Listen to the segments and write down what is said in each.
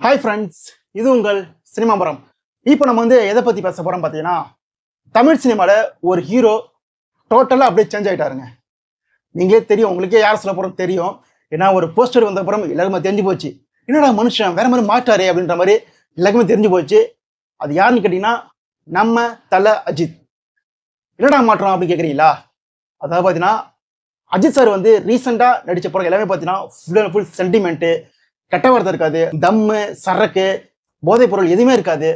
Hi friends இது உங்கள் சினிமாபுரம் இப்போ நம்ம வந்து எதை பற்றி பேச போகிறோம் பார்த்தீங்கன்னா தமிழ் சினிமாவில் ஒரு ஹீரோ டோட்டலாக அப்படியே சேஞ்ச் ஆகிட்டாருங்க நீங்களே தெரியும் உங்களுக்கே யார் சொல்ல போகிறோம் தெரியும். ஏன்னா ஒரு போஸ்டர் வந்த அப்புறம் எல்லாருமே தெரிஞ்சு போச்சு. என்னடா மனுஷன் வேற மாதிரி மாட்டாரு அப்படின்ற மாதிரி எல்லாருக்குமே தெரிஞ்சு போச்சு. அது யாருன்னு கேட்டிங்கன்னா நம்ம தலை அஜித். என்னடா மாற்றம் அப்படின்னு கேட்குறீங்களா அதாவது பார்த்தீங்கன்னா அஜித் சார் வந்து ரீசெண்டாக நடித்த படம் எல்லாமே பார்த்தீங்கன்னா ஃபுல் அண்ட் ஃபுல் சென்டிமெண்ட்டு கெட்ட வார்த்தை இருக்காது தம்மு சரக்கு போதைப் பொருள் எதுவுமே இருக்காது.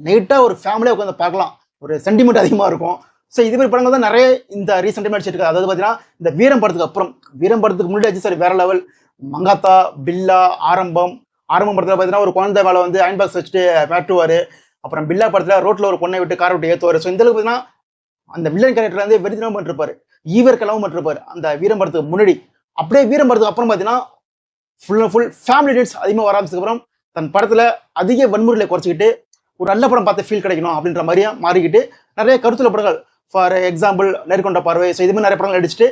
நைட்டாக ஒரு ஃபேமிலியாக உட்காந்து பார்க்கலாம். ஒரு சென்டிமெண்ட் அதிகமாக இருக்கும். ஸோ இது மாதிரி படங்கள் தான் நிறைய இந்த ரீசெண்டாக நடிச்சிருக்காரு அதாவது பார்த்தீங்கன்னா இந்த வீரம் படத்துக்கு அப்புறம் வீரம் படத்துக்கு முன்னாடி சார் வேற லெவல் மங்காத்தா பில்லா ஆரம்பம். ஆரம்பம் படத்தில் பார்த்தீங்கன்னா ஒரு குழந்தை மேலே வந்து அயன் பாக்ஸ் வச்சுட்டு மாட்டுவார் அப்புறம் பில்லா படத்தில் ரோட்டில் ஒரு பொண்ணை விட்டு காரை விட்டு ஏற்றுவார் ஸோ இந்த அளவுக்கு பார்த்தீங்கன்னா அந்த வில்லன் கேரக்டர் வந்து வெறித்தனம் பண்ணிருப்பார். ஈவர் கலவும் பண்ணிருப்பார். அந்த வீரம் படத்துக்கு முன்னாடி. அப்படியே வீரம் படத்துக்கு அப்புறம் பார்த்தீங்கன்னா full and full family dates அதிகமாக வர ஆரம்பிச்சதுக்கப்புறம் தன் படத்தில் அதிக வன்முறையில் குறைச்சிக்கிட்டு ஒரு நல்ல படம் பார்த்து ஃபீல் கிடைக்கணும் அப்படின்ற மாதிரியா மாறிக்கிட்டு நிறைய கருத்துல படங்கள். ஃபார் எக்ஸாம்பிள் நேர்கொண்ட பார்வை. ஸோ இது மாதிரி நிறைய படங்கள் நடிச்சுட்டு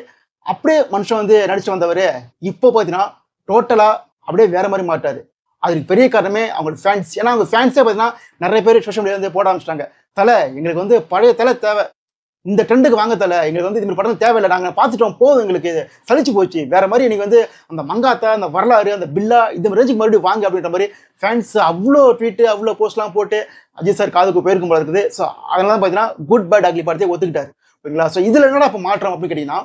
அப்படியே மனுஷன் வந்து நடிச்சு வந்தவர் இப்போ பார்த்தீங்கன்னா டோட்டலாக அப்படியே வேற மாதிரி மாட்டார் அதுக்கு பெரிய காரணமே அவங்களுக்கு ஃபேன்ஸ் ஏன்னா அவங்க ஃபேன்ஸே பார்த்தீங்கன்னா நிறைய பேர் சோஷியல் மீடியா வந்து போட ஆரம்பிச்சிட்டாங்க. தலை எங்களுக்கு வந்து பழைய தலை தேவை. இந்த ட்ரெண்டுக்கு வாங்க தலை எங்களுக்கு வந்து இது மாதிரி படம் தேவையில்லை. நாங்கள் பார்த்துட்டோம் போதும் எங்களுக்கு. இது சலிச்சு போச்சு. வேற மாதிரி எனக்கு வந்து அந்த மங்காத்தா அந்த வரலாறு அந்த பில்லா இந்த மாதிரி ரேஞ்சுக்கு மறுபடியும் வாங்க அப்படின்ற மாதிரி ஃபேன்ஸ் அவ்வளோ ட்வீட்டு அவ்வளோ போஸ்ட்லாம் போட்டு அஜித் சார் காதுக்கு போயிருக்கும் போல இருக்குது. ஸோ அதனால தான் பார்த்தீங்கன்னா குட் பேட் அக்லி படத்தை ஒத்துக்கிட்டாரு. ஓகேங்களா ஸோ இதில் என்னடா இப்போ மாற்றம் அப்படின்னு கேட்டிங்கன்னா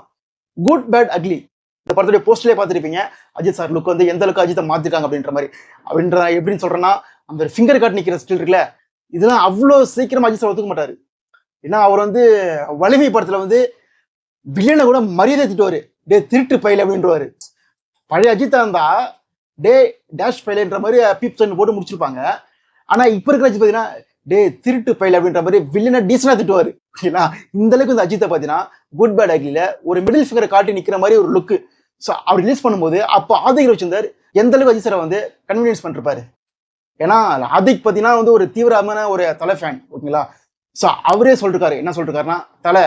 குட் பேட் அக்லி இந்த படத்துடைய போஸ்ட்லேயே பார்த்துருப்பீங்க. அஜித் சார் லுக் வந்து எந்த அளவுக்கு அஜித்தை மாற்றிருக்காங்க அப்படின்ற மாதிரி. அப்படின்ற எப்படின்னு சொல்கிறேன்னா அந்த ஃபிங்கர் காட் நிற்கிற ஸ்டில் இருக்குல்ல இதெல்லாம் அவ்வளோ சீக்கிரமாக அஜித் சார் ஒத்துக்க மாட்டார். ஏன்னா அவர் வந்து வலிமை படத்துல வந்து வில்லனை கூட மரியாதை திட்டுவாரு டே திருட்டு பயில் அப்படின்றவாரு பழைய அஜித்தா இருந்தா டே டேஷ் பயிலன்ற மாதிரி பீப் சன் போட்டு முடிச்சிருப்பாங்க. ஆனா இப்ப இருக்கிற அஜித் பாத்தீங்கன்னா டே திருட்டு பயில் அப்படின்ற மாதிரி வில்லனை டீசனா திட்டுவாரு. ஓகேங்களா இந்த அளவுக்கு இந்த அஜித்தை பாத்தீங்கன்னா குட் பேட் அக்லியில ஒரு மிடில் ஃபிங்கரை காட்டி நிக்கிற மாதிரி ஒரு லுக்கு ஸோ அவர் ரிலீஸ் பண்ணும்போது அப்போ ஆதிக் வச்சிருந்தார். எந்த அளவுக்கு அஜித் சாரை வந்து கன்வீனியன்ஸ் பண்ணிருப்பாரு? ஏன்னா ஆதிக் பார்த்தீங்கன்னா வந்து ஒரு தீவிரமான ஒரு தலை ஃபேன் ஓகேங்களா ஸோ அவரே சொல்லிருக்காரு. என்ன சொல்லிருக்காருன்னா தலை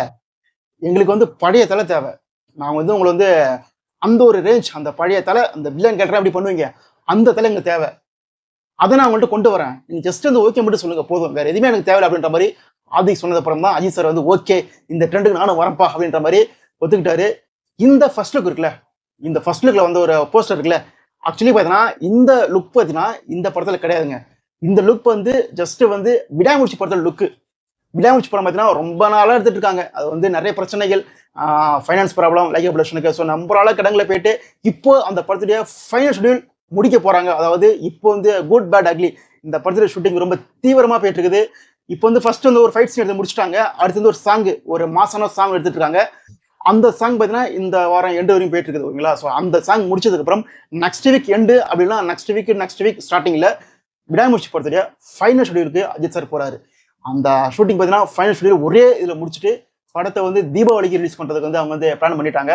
எங்களுக்கு வந்து பழைய தலை தேவை. நான் வந்து உங்களை வந்து அந்த ஒரு ரேஞ்ச் அந்த பழைய தலை அந்த வில்லன் கேரக்டர் அப்படி பண்ணுவீங்க? அந்த தலை எங்களுக்கு தேவை. அதை நான் உங்கள்கிட்ட கொண்டு வரேன். நீங்கள் ஜஸ்ட் வந்து ஓகே மட்டும் சொல்லுங்க போதும். வேற எதுவுமே எனக்கு தேவை அப்படின்ற மாதிரி ஆதிக் சொன்னது அப்புறம் தான் அஜித் சார் வந்து ஓகே இந்த ட்ரெண்டுக்கு நானும் வரப்பா அப்படின்ற மாதிரி ஒத்துக்கிட்டாரு. இந்த ஃபர்ஸ்ட் லுக் இருக்குல்ல இந்த ஃபர்ஸ்ட் லுக்கில் வந்து ஒரு போஸ்டர் இருக்குல்ல ஆக்சுவலி பார்த்தீங்கன்னா இந்த லுக் பார்த்தீங்கன்னா இந்த படத்தில் கிடையாதுங்க. இந்த லுக் வந்து ஜஸ்ட் வந்து விடாமுயற்சி படத்தில் லுக்கு விடாமுயற்சி படம் பார்த்தீங்கன்னா ரொம்ப நாளாக எடுத்துட்டு இருக்காங்க. அது வந்து நிறைய பிரச்சனைகள் ஃபைனான்ஸ் ப்ராப்ளம் லைக் ப்ளஷனுக்கு ஸோ நம்மளால நாளாக கடங்களை போயிட்டு இப்போ அந்த படத்துடைய ஃபைனல் ஷெடியூல் முடிக்க போகிறாங்க அதாவது இப்போ வந்து குட் பேட் அக்லி இந்த படத்துடைய ஷூட்டிங் ரொம்ப தீவிரமாக போயிட்டு இருக்குது. இப்போ வந்து ஃபர்ஸ்ட் வந்து ஒரு ஃபைட் சீன் எடுத்து முடிச்சுட்டாங்க. அடுத்து வந்து ஒரு சாங் ஒரு மாசான சாங் எடுத்துட்டு இருக்காங்க. அந்த சாங் பார்த்தீங்கன்னா இந்த வாரம் எண்டு வரையும் போயிட்டு இருக்குது ஓகேங்களா? ஸோ அந்த சாங் முடிச்சதுக்கப்புறம் நெக்ஸ்ட் வீக் எண்டு அப்படின்னா நெக்ஸ்ட் வீக் நெக்ஸ்ட் வீக் ஸ்டார்டிங்கில் விடாமுயற்சி படத்துடைய ஃபைனல் ஷெடியூலுக்கு அஜித் சார் போகிறாரு அந்த ஷூட்டிங் பார்த்தீங்கன்னா ஃபைனல் ஷூட்டிங் ஒரே இதில் முடிச்சுட்டு படத்தை வந்து தீபாவளிக்கு ரிலீஸ் பண்ணுறதுக்கு வந்து அவங்க வந்து பிளான் பண்ணிட்டாங்க.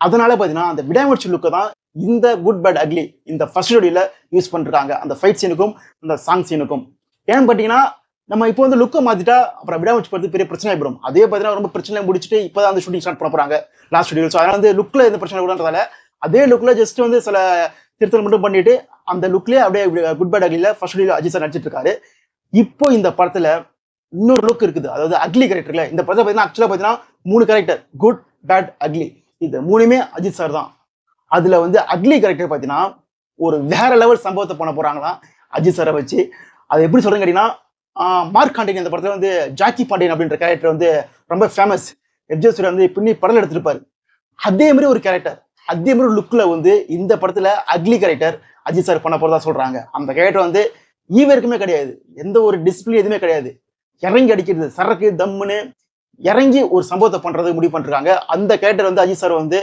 அதனால பார்த்தீங்கன்னா அந்த விடாமுயற்சி லுக்கை தான் இந்த குட் பேட் அக்லி இந்த ஃபர்ஸ்ட் ஷோடியில் யூஸ் பண்ணிருக்காங்க. அந்த ஃபைட் சீனுக்கும் அந்த சாங் சீனுக்கும் ஏன்னு பார்த்தீங்கன்னா நம்ம இப்போ வந்து லுக்கை மாற்றிட்டா அப்புறம் விடாமுயற்சி படுத்து பெரிய பிரச்சனை ஆகிடும் அதே பார்த்தீங்கன்னா ரொம்ப பிரச்சனை முடிச்சுட்டு இப்போ தான் அந்த ஷூட்டிங் ஸ்டார்ட் பண்ண போகிறாங்க லாஸ்ட் ஷெடியூல் ஸோ அதனால் வந்து லுக்கில் எந்த பிரச்சனை கூடன்றதால அதே லுக்கில் ஜஸ்ட் வந்து சில திருத்தல் மட்டும் பண்ணிட்டு அந்த லுக்லேயே அப்படியே குட் பேட் அக்லியில் ஃபர்ஸ்ட் ஷெடியூல் அஜித் சார் நடிச்சிட்டு இருக்காரு. இப்போ இந்த படத்தில் இன்னொரு லுக் இருக்குது. அதாவது அக்லி கேரக்டர்ல இந்த படத்தை பார்த்தீங்கன்னா ஆக்சுவலாக பார்த்தீங்கன்னா மூணு கேரக்டர் குட் பேட் அக்லி இது மூணுமே அஜித் சார் தான். அதுல வந்து அக்லி கேரக்டர் பார்த்தீங்கன்னா ஒரு வேற லெவல் சம்பவத்தை பண்ண போறாங்களாம் அஜித் சாரை வச்சு. அது எப்படி சொல்றேன்னு கேட்டீங்கன்னா மார்க் காண்டிங் இந்த படத்துல வந்து ஜாக்கி பாண்டியன் அப்படின்ற கேரக்டர் வந்து ரொம்ப ஃபேமஸ் எஃப்ஜே சூர்யா வந்து பின்னி படம் எடுத்திருப்பாரு. அதே மாதிரி ஒரு கேரக்டர் அதே மாதிரி லுக்ல வந்து இந்த படத்துல அக்லி கேரக்டர் அஜித் சார் பண்ண போறதா சொல்றாங்க. அந்த கேரக்டர் வந்து ஈவருக்குமே கிடையாது. எந்த ஒரு டிசிப்ளின் எதுவுமே கிடையாது. இறங்கி அடிக்கிறது சரக்கு தம்முன்னு இறங்கி ஒரு சம்பவத்தை பண்றது முடிவு பண்ணிருக்காங்க. அந்த கேரக்டர் வந்து அஜித் சார் வந்து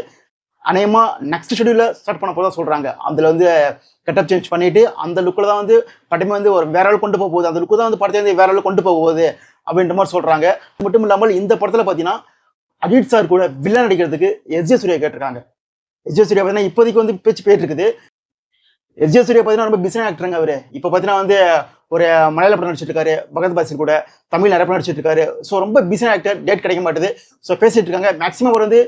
அநேகமா நெக்ஸ்ட் ஷெடியூல ஸ்டார்ட் பண்ண போதா சொல்றாங்க. அதுல வந்து கெட்டப் சேஞ்ச் பண்ணிட்டு அந்த லுக்கில் தான் வந்து படமே வந்து ஒரு வேற ஆள் கொண்டு போக போகுது. அந்த லுக்கு தான் வந்து படத்தை வந்து வேற ஆள் கொண்டு போக போகுது அப்படின்ற மாதிரி சொல்றாங்க. மட்டும் இல்லாமல் இந்த படத்துல பாத்தீங்கன்னா அஜித் சார் கூட வில்லன் நடிக்கிறதுக்கு எஸ் ஜே சூர்யா கேட்டிருக்காங்க. எஸ் ஜே சூர்யா பார்த்தீங்கன்னா இப்போதைக்கு வந்து பேச்சு போயிட்டு இருக்குது. எஸ் ஜே சூர்யா பார்த்தீங்கன்னா ரொம்ப பிஸியான ஆக்டருங்க அவரு. இப்போ பார்த்தீங்கன்னா வந்து ஒரு மலையாள படம் நடிச்சிட்டு இருக்காரு பகத் பாசிர் கூட தமிழ் நிறைய படம் நடிச்சிட்டு இருக்காரு. ஸோ ரொம்ப பிஸியான ஆக்டர் டேட் கிடைக்க மாட்டேது. ஸோ பேசிட்டு இருக்காங்க. மேக்ஸிமம் அவர் வந்து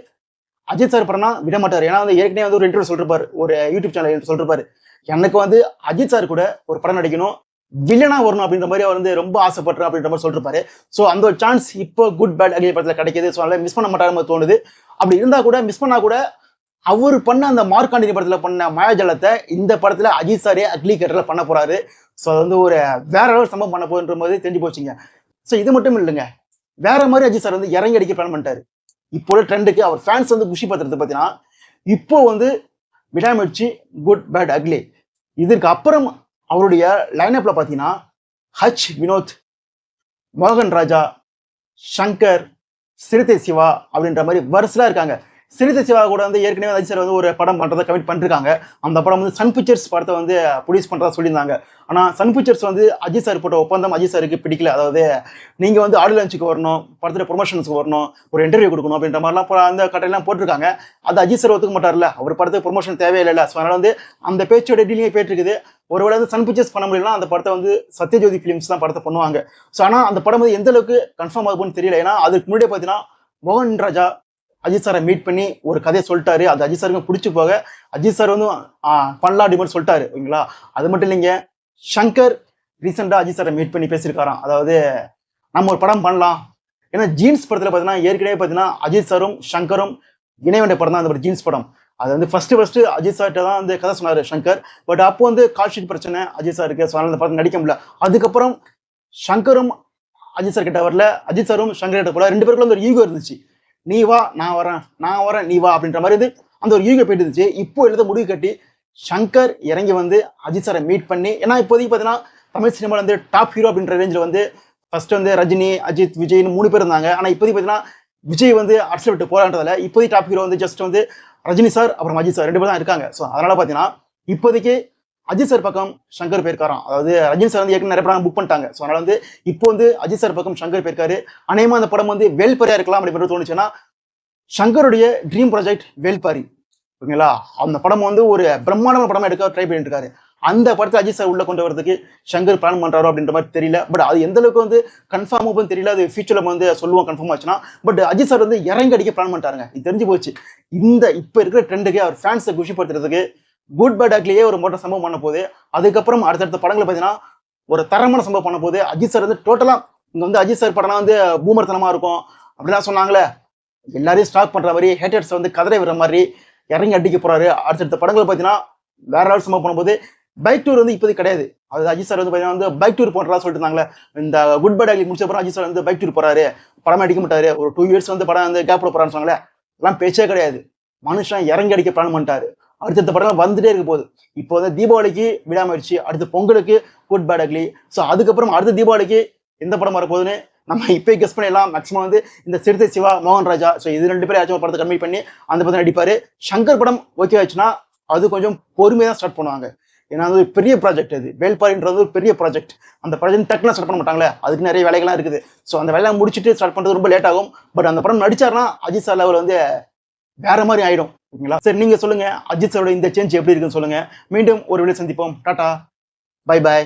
அஜித் சார் படம்னா விட மாட்டார். ஏன்னா வந்து ஏற்கனவே வந்து ஒரு இன்டர்வியூ சொல்லிருப்பாரு. ஒரு யூடியூப் சேனல் சொல்லிருப்பாரு. எனக்கு வந்து அஜித் சார் கூட ஒரு படம் நடிக்கணும் வில்லனா வரணும் அப்படின்ற மாதிரி அவர் வந்து ரொம்ப ஆசைப்படுறேன் அப்படின்ற மாதிரி சொல்லிருப்பாரு. ஸோ அந்த ஒரு சான்ஸ் இப்போ குட் பேட் அகில படத்தில் கிடைக்கிது. ஸோ அதனால மிஸ் பண்ண மாட்டாங்க தோணுது. அப்படி இருந்தால் கூட மிஸ் பண்ணா கூட அவர் பண்ண அந்த மார்க்காண்டினி படத்தில் பண்ண மாயாஜலத்தை இந்த படத்தில் அஜித் சாரே அக்லி கேட்டரில் பண்ண போறாரு. ஸோ அது வந்து ஒரு வேற லெவல் சம்பவம் பண்ண போகுன்ற மாதிரி தெரிஞ்சு போச்சுங்க. ஸோ இது மட்டும் இல்லைங்க. வேற மாதிரி அஜித் சார் வந்து இறங்கி அடிக்க பிளான் பண்ணிட்டாரு. இப்போ உள்ள ட்ரெண்டுக்கு அவர் ஃபேன்ஸ் வந்து குஷி பார்த்துறது பார்த்தீங்கன்னா இப்போ வந்து விடாமுயற்சி குட் பேட் அக்லி இதற்கு அப்புறம் அவருடைய லைனப்பில் பார்த்தீங்கன்னா ஹச் வினோத் மோகன் ராஜா சங்கர் சிறுத்தை சிவா அப்படின்ற மாதிரி வரிசலா இருக்காங்க. சிறுத்தை சிவா கூட வந்து ஏற்கனவே அஜித் சார் வந்து ஒரு படம் பண்ணுறதை கமிட் பண்ணிருக்காங்க. அந்த படம் வந்து சன் பிக்சர்ஸ் படத்தை வந்து ப்ரொடியூஸ் பண்ணுறதா சொல்லியிருந்தாங்க. ஆனால் சன் பிக்சர்ஸ் வந்து அஜித் சார் போட்ட ஒப்பந்தம் அஜித் சாருக்கு பிடிக்கல. அதாவது நீங்கள் வந்து ஆடியோ லஞ்சுக்கு வரணும் படத்தில் ப்ரொமோஷன்ஸ்க்கு வரணும் ஒரு இன்டர்வியூ கொடுக்கணும் அப்படின்ற மாதிரிலாம் போ- அந்த கட்டையெல்லாம் போட்டிருக்காங்க. அது அஜித் சார் ஒத்துக்க மாட்டார்ல. அவர் படத்துக்கு ப்ரொமோஷன் தேவையில்லை ஸோ அதனால் வந்து அந்த பேச்சோட டீலிங்கே போயிட்டு இருக்குது ஒருவேளை வந்து சன் பிக்சர்ஸ் பண்ண முடியலனா அந்த படத்தை வந்து சத்யஜோதி ஃபிலிம்ஸ் தான் படத்தை பண்ணுவாங்க. ஸோ ஆனால் அந்த படம் வந்து எந்த அளவுக்கு கன்ஃபார்ம் ஆகும்னு தெரியல. ஏன்னா அதுக்கு முன்னாடியே பார்த்தீங்கன்னா மோகன் ராஜா அஜித் சாரை மீட் பண்ணி ஒரு கதையை சொல்லிட்டாரு. அது அஜித் சாருக்கும் பிடிச்சி போக அஜித் சார் வந்து ஆ, பண்ணலாம் அப்படி மாதிரி சொல்லிட்டாரு ஓகேங்களா? அது மட்டும் இல்லைங்க ஷங்கர் ரீசெண்டாக அஜித் சாரை மீட் பண்ணி பேசியிருக்காராம். அதாவது நம்ம ஒரு படம் பண்ணலாம். ஏன்னா ஜீன்ஸ் படத்தில் பார்த்தீங்கன்னா ஏற்கனவே பார்த்தீங்கன்னா அஜித் சாரும் ஷங்கரும் இணை வேண்டிய படம் தான். அந்த ஜீன்ஸ் படம். அது வந்து ஃபர்ஸ்ட் ஃபர்ஸ்ட் அஜித் சார்கிட்ட தான் வந்து கதை சொன்னார் சங்கர். பட் அப்போ வந்து கால்ஷீட் பிரச்சனை அஜித் சாருக்கு. ஸோ அந்த படம் நடிக்க முடியல. அதுக்கப்புறம் ஷங்கரும் அஜித் சார் கிட்ட வரல. அஜித் சாரும் ஷங்கர் கிட்ட போல ரெண்டு பேருக்குள்ள ஒரு ஈகோ இருந்துச்சு. நீ வா நான் வரேன் நான் வரேன் நீ வா அப்படின்ற மாதிரி இது அந்த ஒரு ஈகோ போயிட்டு இருந்துச்சு. இப்போ எழுத முடிவு கட்டி சங்கர் இறங்கி வந்து அஜித் சாரை மீட் பண்ணி ஏன்னா இப்போதைக்கு பார்த்தீங்கன்னா தமிழ் சினிமாவில் வந்து டாப் ஹீரோ அப்படின்ற ரேஞ்சில் வந்து ஃபர்ஸ்ட் வந்து ரஜினி அஜித் விஜய்னு மூணு பேர் இருந்தாங்க. ஆனால் இப்போதைக்கு பார்த்தீங்கன்னா விஜய் வந்து அரசியல் விட்டு போராட்டதில் இப்போதைக்கு டாப் ஹீரோ வந்து ஜஸ்ட் வந்து ரஜினி சார் அப்புறம் அஜித் சார் ரெண்டு பேர் தான் இருக்காங்க. ஸோ அதனால பார்த்தீங்கன்னா இப்போதைக்கு அஜித் சார் பக்கம் சங்கர் போயிருக்காராம். அதாவது ரஜினி சார் வந்து ஏற்கனவே நிறைய படம் புக் பண்ணிட்டாங்க. ஸோ அதனால வந்து இப்போ வந்து அஜித் சார் பக்கம் சங்கர் போயிருக்காரு. அநேகமா அந்த படம் வந்து வேல்பரியா இருக்கலாம் அப்படி தோணுச்சுன்னா சங்கருடைய ட்ரீம் ப்ராஜெக்ட் வேல்பாரி. ஓகேங்களா? அந்த படம் வந்து ஒரு பிரம்மாண்டமான படமா எடுக்க ட்ரை பண்ணிட்டு இருக்காரு அந்த படத்தை அஜித் சார் உள்ள கொண்டு வரதுக்கு சங்கர் பிளான் பண்றாரோ அப்படின்ற மாதிரி தெரியல. பட் அது எந்த அளவுக்கு வந்து ஆகும் தெரியல. அது ஃபியூச்சர்ல வந்து சொல்லுவோம் கன்ஃபார்ம் ஆச்சுன்னா. பட் அஜித் சார் வந்து இறங்கி அடிக்க பிளான் பண்ணிட்டாருங்க. இது தெரிஞ்சு போச்சு. இந்த இப்போ இருக்கிற ட்ரெண்டுக்கு அவர் ஃபேன்ஸை குஷிப்படுத்துறதுக்கு குட் பை டாக்லேயே ஒரு மோட்டர் சம்பவம் பண்ண போகுது. அதுக்கப்புறம் அடுத்தடுத்த படங்களை பார்த்தீங்கன்னா ஒரு தரமான சம்பவம் பண்ண போகுது. அஜித் சார் வந்து டோட்டலாக இங்கே வந்து அஜித் சார் படம்லாம் வந்து பூமர்த்தனமாக இருக்கும். அப்படிலாம் சொன்னாங்களே. எல்லாரையும் ஸ்டாக் பண்ணுற மாதிரி ஹேட்டர்ஸ் வந்து கதரை விடுற மாதிரி இறங்கி அடிக்க போகிறாரு அடுத்தடுத்த படங்கள் பார்த்தீங்கன்னா வேற லெவல் சம்பவம் பண்ணும்போது பைக் டூர் வந்து இப்போது கிடையாது. அது அஜித் சார் வந்து பார்த்தீங்கன்னா வந்து பைக் டூர் போன்றதா சொல்லிட்டு இருந்தாங்களே. இந்த குட் பை டாக்லி முடிச்ச அப்புறம் அஜித் சார் வந்து பைக் டூர் போகிறாரு படம் அடிக்க மாட்டாரு. ஒரு டூ இயர்ஸ் வந்து படம் வந்து கேப் போகிறான்னு சொன்னாங்களே. எல்லாம் பேச்சே கிடையாது. மனுஷன் இறங்கி அடிக்க பிளான் பண்ணிட்டாரு. அடுத்தடுத்த படம் வந்துட்டே இருக்க போகுது. இப்போ வந்து தீபாவளிக்கு விடாமயிடுச்சு அடுத்து பொங்கலுக்கு குட் பேட் அக்லி ஸோ அதுக்கப்புறம் அடுத்த தீபாவளிக்கு எந்த படம் வரப்போகுதுன்னு நம்ம இப்போ கெஸ் பண்ணிடலாம். மேக்ஸிமம் வந்து இந்த சிறுத்தை சிவா மோகன் ராஜா. ஸோ இது ரெண்டு பேரும் ஏதாச்சும் ஒரு படத்தை கம்மி பண்ணி அந்த படம் அடிப்பார் சங்கர் படம் ஓகே ஆச்சுன்னா அது கொஞ்சம் பொறுமையாக தான் ஸ்டார்ட் பண்ணுவாங்க. ஏன்னா அது ஒரு பெரிய ப்ராஜெக்ட் அது. வேல்பாரின்றது ஒரு பெரிய ப்ராஜெக்ட் அந்த ப்ராஜெக்ட் டக்குன்னு ஸ்டார்ட் பண்ண மாட்டாங்களே. அதுக்கு நிறைய வேலைகள்லாம் இருக்குது. ஸோ அந்த வேலையை முடிச்சுட்டு ஸ்டார்ட் பண்ணுறது ரொம்ப லேட் ஆகும். பட் அந்த படம் நடிச்சாருன்னா அஜித் சார் லெவல் வந்து வேற மாதிரி ஆயிடும். ஓகேங்களா? சரி நீங்க சொல்லுங்க. அஜித் சாரோட இந்த சேஞ்ச் எப்படி இருக்குன்னு சொல்லுங்க. மீண்டும் ஒரு வீடியோ சந்திப்போம். Tata bye bye